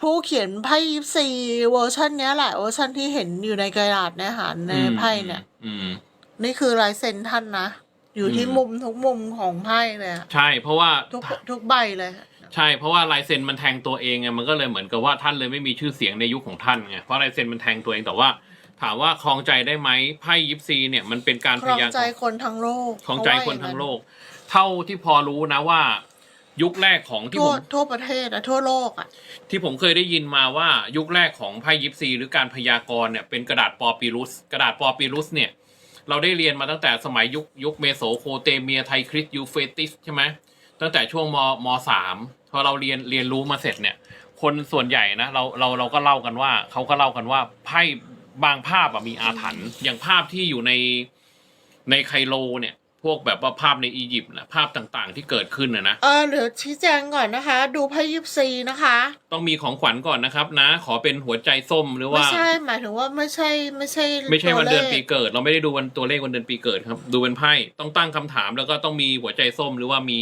ผู้เขียนไพ่ยิปซีเวอร์ชันเนี้ยแหละเวอร์ชันที่เห็นอยู่ในกระดาษเนี่ยค่ะในไพ่เนี่ย อืม นี่คือลายเซ็นท่านนะ อยู่ที่อืม มุมทุกมุมของไพ่เลยอะใช่เพราะว่า ทุกทุกใบเลยใช่เพราะว่าลายเซ็นมันแทงตัวเองไงมันก็เลยเหมือนกับว่าท่านเลยไม่มีชื่อเสียงในยุคของท่านไงเพราะลายเซ็นมันแทงตัวเองแต่ว่า ถามว่าคลองใจได้ไหมไพ่ยิปซีเนี่ยมันเป็นการคพรองยากใจรณ์คนทั้งโลกคลองใจคนทั้งโลกเท่าที่พอรู้นะว่า ยุคแรกของที่ทั่ผวม ทั่วประเทศอะทั่วโลกอะที่ผมเคยได้ยินมาว่ายุคแรกของไพ่ยิปซี หรือการพยากรณ์เนี่ยเป็นกระดาษปอปีรุส กระดาษปอปีรุสเนี่ยเราได้เรียนมาตั้งแต่สมัยยุคยุคเมโสโคเตเมียไทคริสยูเฟติสใช่ไหมตั้งแต่ช่วงมมสามพอเราเรียนเรียนรู้มาเสร็จเนี่ย คนส่วนใหญ่นะเราเราเราก็เล่ากันว่าเขาก็เล่ากันว่าไพ่บางภาพอะมีอาถรรพ์อย่างภาพที่อยู่ในในไคโรเนี่ย พวกแบบว่าภาพในอียิปต์นะภาพต่างๆ ที่เกิดขึ้นนะนะเออเดี๋ยวชี้แจงก่อนนะคะ ดูไพ่ยิปซีนะคะ ต้องมีของขวัญก่อนนะครับนะ ขอเป็นหัวใจส้มหรือไม่ว่าใช่หมายถึงว่าไม่ใช่ไม่ใช่ไม่ใช่วันเดือนปีตัวลขเกิด เราไม่ได้ดูวันตัวเลขวันเดือนปีเกิดครับ ดูเป็นไพ่ต้องตั้งคำถาม แล้วก็ต้องมีหัวใจส้มหรือว่ามี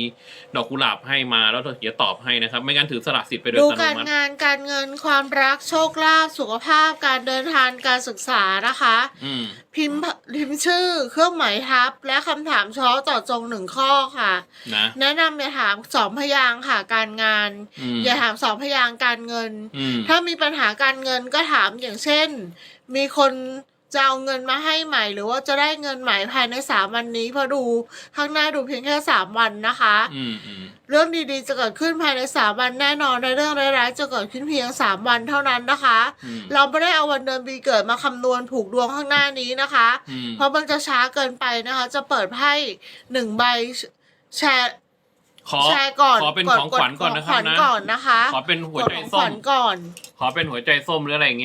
ดอกกุหลาบให้มาแล้วเราจะตอบให้นะครับ ไม่งั้นถือสละสิทธิ์ไปโดยดูอัตโนการมัติงานการเงินความรักโชคลาภสุขภาพการเดินทางการศึกษานะคะ อืมพิมพ์พิมพ์ชื่อเครื่องหมายทับและคำถามเฉพาะเจาะจงหนึ่งข้อค่ะ นะ แนะนำอย่าถามสองพยางค์ค่ะ การงาน อืมอย่าถามสองพยางค์การเงิน อืมถ้ามีปัญหาการเงินก็ถามอย่างเช่น มีคน จะเอาเงินมาให้ใหม่หรือว่าจะได้เงินใหม่ภายในสามวันนี้เพราะดูข้างหน้าดูเพียงแค่สามวันนะคะอืมอืมเรื่องดีๆจะเกิดขึ้นภายในสามวันแน่นอนและเรื่องร้ายๆจะเกิดขึ้นเพียงสามวันเท่านั้นนะคะอืมเราไม่ได้เอาวันเดือนปีเกิดมาคำนวณผูกดวงข้างหน้านี้นะคะอืมเพราะมันจะช้าเกินไปนะคะ จะเปิดไพ่หนึ่งใบแชร์ขอแชร์ก่อนขอเป็นของขวัญก่อนนะคขรับวัญนะก่อนนะคะขอเป็นหัวใจกดของขส้วัมญก่อน ขอเป็นหัวใจส้มหรืออะไรอย่างเงี้ย